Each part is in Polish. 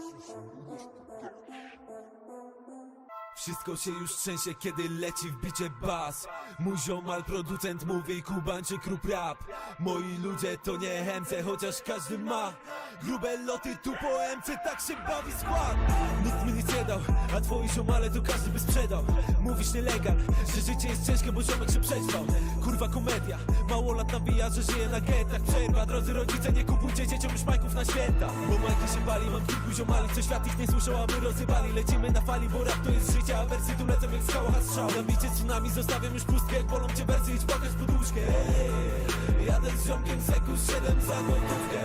sus saludos Wszystko się już trzęsie, kiedy leci w bicie bas. Mój ziomal producent mówi kubańczyk rób rap. Moi ludzie to nie MC, chociaż każdy ma Grube loty. Tu po MC, tak się bawi skład. Nikt mi nic nie dał, a twoi ziomale to każdy by sprzedał. Mówisz nielegal, że życie jest ciężkie, bo ziomek się przećwał Kurwa komedia, mało lat nawija, że żyje na getach. Przerwa, drodzy rodzice, nie kupujcie dzieciom już majków na święta. Bo majki się pali, mam kilku ziomali, co świat ich nie słyszał, a my rozrywali Lecimy na fali, bo rap to jest życie, a wersy tu lecą jak skała strzał Na bicie tsunami zostawiam już pustkę, jak bolą cię wersy, idź pokaż poduszkę Ej, Jadę z ziomkiem z Ekus 7 za gotówkę.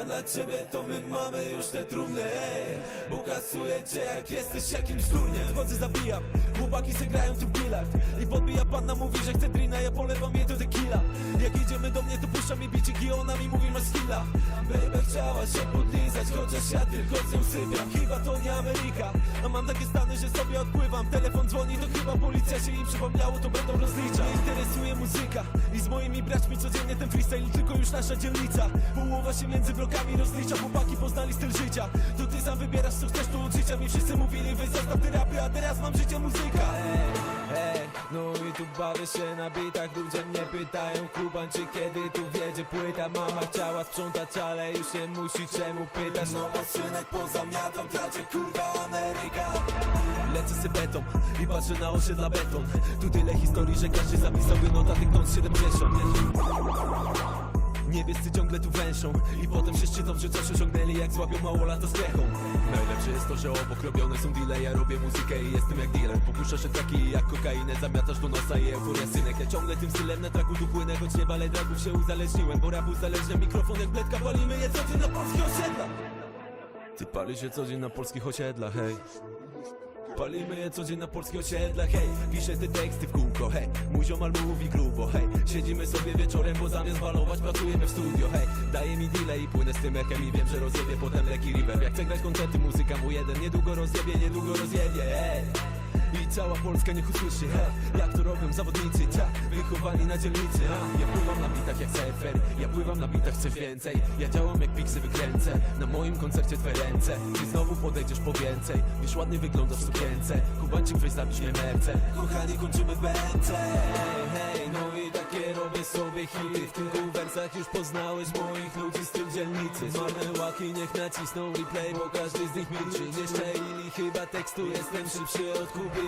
A na ciebie to my mamy już te trumny. Ej. Bo kasuję cię jak jesteś jakimś durniem Wchodzę zabijam, chłopaki se grają tu bilard I podbija panna, mówi, że chce drina Ja polewam jej do tequila. Jak idziemy do mnie to puszcza mi bicik I ona mi mówi masz skilla Baby chciała się podlizać, chociaż ja tylko z nią sypiam. Chyba to nie Ameryka A mam I z moimi braćmi codziennie ten freestyle Tylko już nasza dzielnica. Połowa się między blokami rozlicza Chłopaki poznali styl życia. To ty sam wybierasz co chcesz tu od życia. Mi wszyscy mówili wy zostaw te rapy A teraz mam życie muzyka. Ej, no i tu bawię się na bitach Ludzie mnie pytają Kuban czy kiedy tu wiedzie płyta? Mama chciała sprzątać, ale już nie musi Czemu pytasz? No bo synek pozamiatał Tracie kurwa Ameryka. Lecę z betą i patrzę na osiedla beton Tu że każdy zapisał by notatek ton 70 Niebiescy ciągle tu węszą I potem się szczycą, że coś osiągnęli Jak złapią mało lata z krechą Najlepsze jest to, że obok robione są deale Ja robię muzykę i jestem jak dealer. Popuszczasz się traki jak kokainę Zamiatasz do nosa i euforia synek. Ja ciągle tym stylem na traku tu płynę Choć nie walę dragów się uzależniłem Bo rap uzależnia mikrofon jak bledka Palimy je co dzień na polskich osiedlach? Ty palisz się co dzień na polskich osiedlach, hej Palimy je co dzień na polskich osiedlach, hej. Piszę te teksty w kółko, hej. Mój ziomal mówi grubo, hej. Siedzimy sobie wieczorem, bo zamiast balować pracujemy w studio, hej. Daje mi delay i płynę z tym ekiem i wiem, że rozjebie potem leki river. Jak chcę grać koncerty, muzyka mu jeden Niedługo rozjebie, niedługo rozjebie, hej i cała Polska niech usłyszy, he, jak to robią zawodnicy, ta, wychowani na dzielnicy, ha. Ja pływam na bitach jak surfer, ja pływam na bitach, chcę więcej. Ja działam jak piksy wykręcę, na moim koncercie twe ręce. Ty znowu podejdziesz po więcej, wiesz ładnie wyglądasz w sukience. Kubańczyk weź zabić mnie merce, kochani kończymy Hej, sobie hity W kilku wersach już poznałeś moich ludzi z tym dzielnicy. Zmarne łaki niech nacisną replay, bo każdy z nich milczy. Nie szczelili chyba tekstu, jestem szybszy od kuby